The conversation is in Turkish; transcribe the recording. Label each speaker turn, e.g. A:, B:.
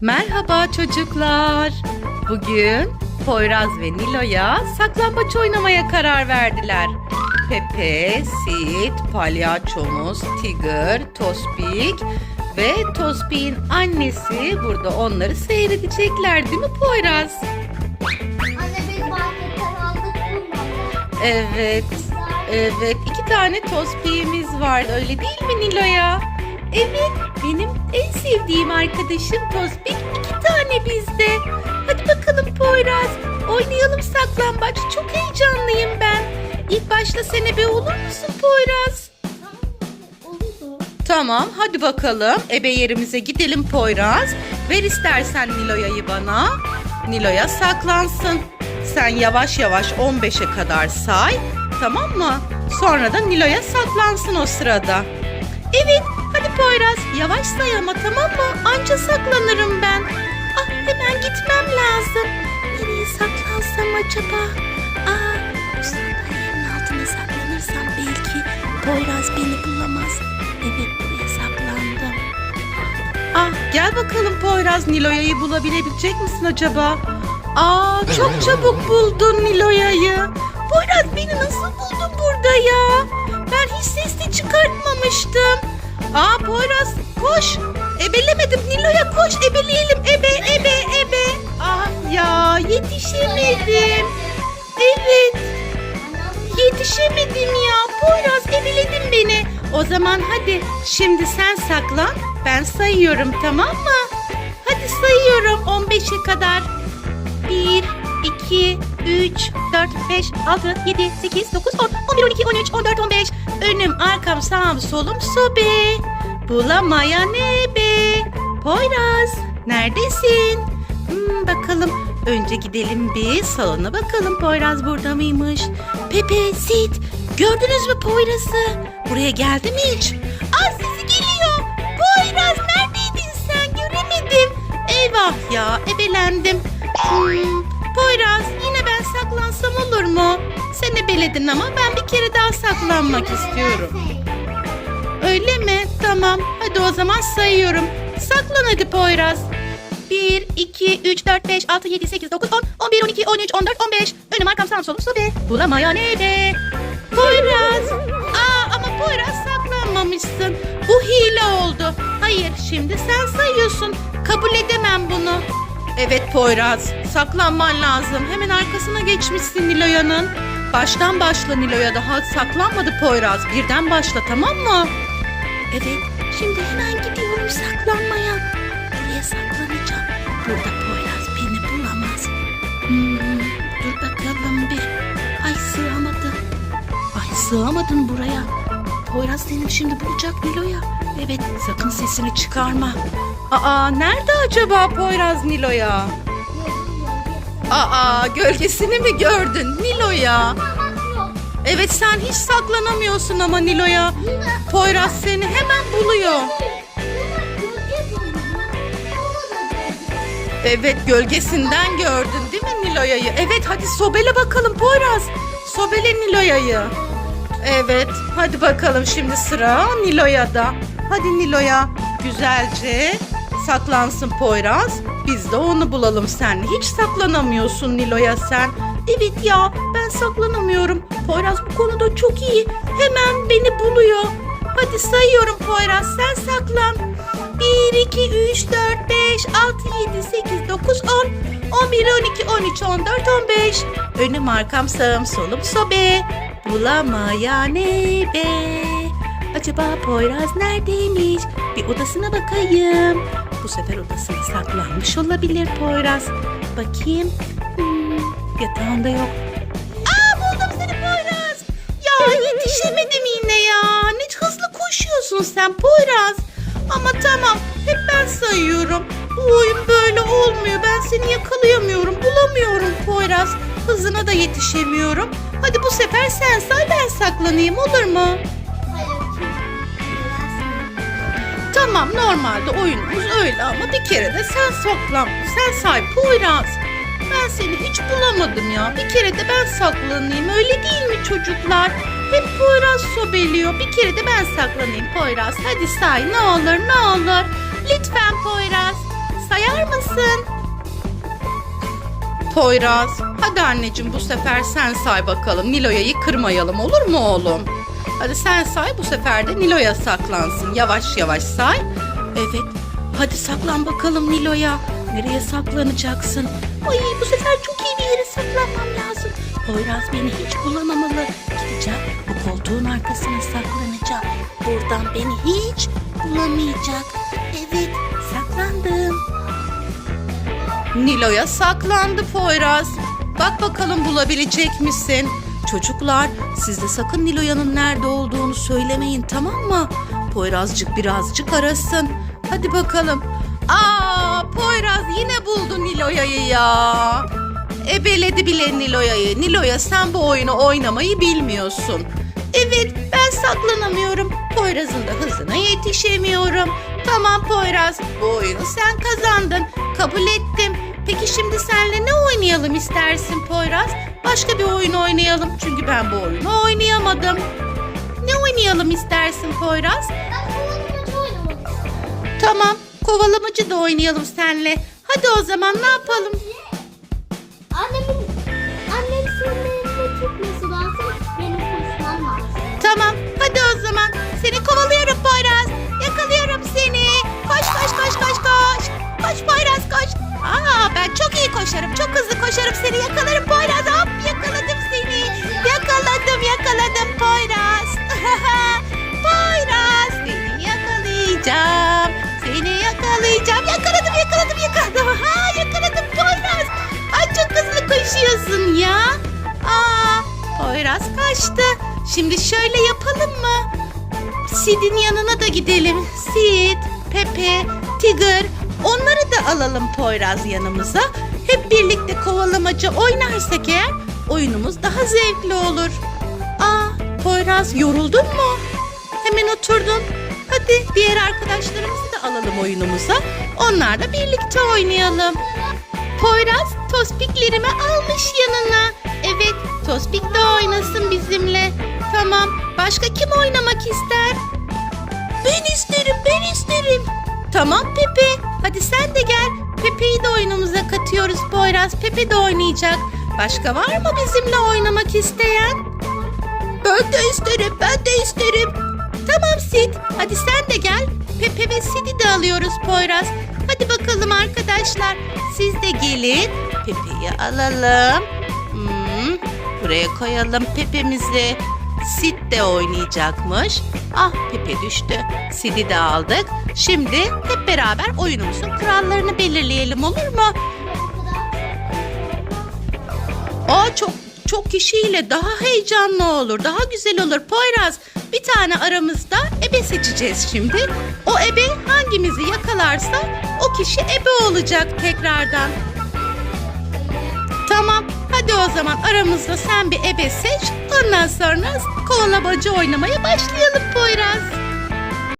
A: Merhaba çocuklar. Bugün Poyraz ve Nilo'ya saklambaç oynamaya karar verdiler. Pepe, Sid, palyaçomuz, Tigger, Tospik ve Tospik'in annesi burada onları seyredecekler değil mi Poyraz?
B: Anne biz marketten aldık bunları.
A: Evet, evet. iki tane Tospik'imiz var öyle değil mi Nilo'ya? Evet, benim en sevdiğim arkadaşım Tospik iki tane bizde. Hadi bakalım Poyraz, oynayalım saklambaç. Çok heyecanlıyım ben. İlk başta sen ebe olur musun Poyraz? Tamam, hadi bakalım. Ebe yerimize gidelim Poyraz. Ver istersen Nilo'yayı bana. Nilo'ya saklansın. Sen yavaş yavaş 15'e kadar say. Tamam mı? Sonra da Nilo'ya saklansın o sırada. Evet, Poyraz. Yavaş say ama tamam mı? Anca saklanırım ben. Ah, hemen gitmem lazım. Nereye saklansam acaba? Aa, bu sandalyenin altına saklanırsam belki Poyraz beni bulamaz. Evet, buraya saklandım. Ah, gel bakalım Poyraz. Nilo'ya'yı bulabilebilecek misin acaba? Aa, çok çabuk buldun Nilo'ya'yı. Poyraz beni nasıl buldun burada ya? Ben hiç ses de çıkartmamıştım. Aa Poyraz koş. Ebelemedim Nilo'ya koş ebeleyelim. Ebe ebe ebe. Ah ya yetişemedim. Evet yetişemedim ya. Poyraz ebeledin beni. O zaman hadi şimdi sen saklan. Ben sayıyorum tamam mı? Hadi sayıyorum 15'e kadar. 1, 2, 3, 4, 5, 6, 7, 8, 9, 10, 11, 12, 13, 14, 15. Önüm, arkam, sağım, solum sobe. Bulamayan ebe. Poyraz, neredesin? Hmm, bakalım. Önce gidelim bir salona bakalım Poyraz burada mıymış? Pepe, Sid, gördünüz mü Poyraz'ı? Buraya geldi mi hiç? Aa sesi geliyor. Poyraz neredeydin sen? Göremedim. Eyvah ya, ebelendim. Hmm, Poyraz saklansam olur mu? Sen ebeledin ama ben bir kere daha saklanmak istiyorum. Öyle mi? Tamam. Hadi o zaman sayıyorum. Saklan hadi Poyraz. 1, 2, 3, 4, 5, 6, 7, 8, 9, 10, 11, 12, 13, 14, 15. Önüm arkam sağım solum sobe. Bulamayan ebe. Poyraz. Aa ama Poyraz saklanmamışsın. Bu hile oldu. Hayır şimdi sen sayıyorsun. Kabul edemem bunu. Evet Poyraz. Saklanman lazım. Hemen arkasına geçmişsin Niloya'nın. Baştan başla Niloya daha saklanmadı Poyraz. Birden başla tamam mı? Evet. Şimdi hemen gidiyorum saklanmaya. Nereye saklanacağım? Burada Poyraz beni bulamaz. Hmm, dur bakalım bir. Ay sığamadım. Ay sığamadın buraya. Poyraz seni şimdi bulacak Nilo'ya. Evet sakın sesini çıkarma. Aa nerede acaba Poyraz Nilo'ya? Aa gölgesini mi gördün Nilo'ya? Evet sen hiç saklanamıyorsun ama Nilo'ya. Poyraz seni hemen buluyor. Evet gölgesinden gördün değil mi Nilo'ya'yı? Evet hadi sobele bakalım Poyraz. Sobele Nilo'ya'yı. Evet hadi bakalım şimdi sıra Nilo'ya'da. Hadi Nilo'ya güzelce saklansın Poyraz. Biz de onu bulalım sen. Hiç saklanamıyorsun Nilo'ya sen. Evet ya ben saklanamıyorum. Poyraz bu konuda çok iyi. Hemen beni buluyor. Hadi sayıyorum Poyraz sen saklan. 1, 2, 3, 4, 5, 6, 7, 8, 9, 10, 11, 12, 13, 14, 15. Önüm arkam sağım solum sobe. Bulamayan ebe. Acaba Poyraz neredeymiş? Bir odasına bakayım. Bu sefer odasına saklanmış olabilir Poyraz. Bakayım. Hmm, yatağında yok. Aa buldum seni Poyraz. Ya yetişemedim yine ya. Ne hızlı koşuyorsun sen Poyraz. Ama tamam hep ben sayıyorum. Bu oyun böyle olmuyor. Ben seni yakalayamıyorum. Bulamıyorum Poyraz. Hızına da yetişemiyorum. Hadi bu sefer sen say ben saklanayım olur mu? Tamam normalde oyunumuz öyle ama bir kere de sen saklan. Sen say Poyraz. Ben seni hiç bulamadım ya. Bir kere de ben saklanayım. Öyle değil mi çocuklar? Hep Poyraz sobeliyor. Bir kere de ben saklanayım Poyraz. Hadi say ne olur ne olur. Lütfen Poyraz. Sayar mısın? Poyraz, hadi anneciğim bu sefer sen say bakalım. Nilo'ya'yı kırmayalım olur mu oğlum? Hadi sen say bu sefer de Nilo'ya saklansın. Yavaş yavaş say. Evet. Hadi saklan bakalım Nilo'ya. Nereye saklanacaksın? Ay bu sefer çok iyi bir yere saklanmam lazım. Poyraz beni hiç bulamamalı. Gideceğim bu koltuğun arkasına saklanacağım. Buradan beni hiç bulamayacak. Evet saklandım. Nilo'ya saklandı Poyraz. Bak bakalım bulabilecek misin? Çocuklar siz de sakın Nilo'yanın nerede olduğunu söylemeyin tamam mı? Poyrazcık birazcık arasın. Hadi bakalım. Aa Poyraz yine buldu Nilo'ya'yı ya. Ebeledi bile Nilo'ya'yı. Nilo'ya sen bu oyunu oynamayı bilmiyorsun. Evet ben saklanamıyorum. Poyraz'ın da hızına yetişemiyorum. Tamam Poyraz bu oyunu sen kazandın. Kabul ettim. Peki şimdi senle ne oynayalım istersin Poyraz? Başka bir oyun oynayalım. Çünkü ben bu oyunu oynayamadım. Ne oynayalım istersin Poyraz? Tamam kovalamacı da oynayalım senle. Hadi o zaman ne yapalım? Koşarım seni yakalarım Poyraz. Hop yakaladım seni. Yakaladım yakaladım Poyraz. Poyraz seni yakalayacağım. Seni yakalayacağım. Yakaladım yakaladım yakaladım. Ha yakaladım Poyraz. Ay çok hızlı koşuyorsun ya. Aa Poyraz kaçtı. Şimdi şöyle yapalım mı? Sid'in yanına da gidelim. Sid, Pepe, Tigger onları da alalım Poyraz yanımıza. Hep birlikte kovalamaca oynarsak eğer oyunumuz daha zevkli olur. Aa Poyraz yoruldun mu? Hemen oturdun. Hadi diğer arkadaşlarımızı da alalım oyunumuza. Onlarla birlikte oynayalım. Poyraz tospiklerimi almış yanına. Evet tospik de oynasın bizimle. Tamam başka kim oynamak ister? Ben isterim ben isterim. Tamam Pepe hadi sen de gel. Pepe'yi de oyunumuza katıyoruz Poyraz. Pepe de oynayacak. Başka var mı bizimle oynamak isteyen? Ben de isterim ben de isterim. Tamam Sid hadi sen de gel. Pepe ve Sid'i de alıyoruz Poyraz. Hadi bakalım arkadaşlar. Siz de gelin. Pepe'yi alalım. Hmm, buraya koyalım Pepe'mizi. Sid de oynayacakmış. Ah Pepe düştü. Sid'i de aldık. Şimdi hep beraber oyunumuzun kurallarını belirleyelim olur mu? Aa çok çok kişiyle daha heyecanlı olur, daha güzel olur. Poyraz bir tane aramızda ebe seçeceğiz şimdi. O ebe hangimizi yakalarsa o kişi ebe olacak tekrardan. Tamam hadi o zaman aramızda sen bir ebe seç. Ondan sonra kovalabacı oynamaya başlayalım Poyraz.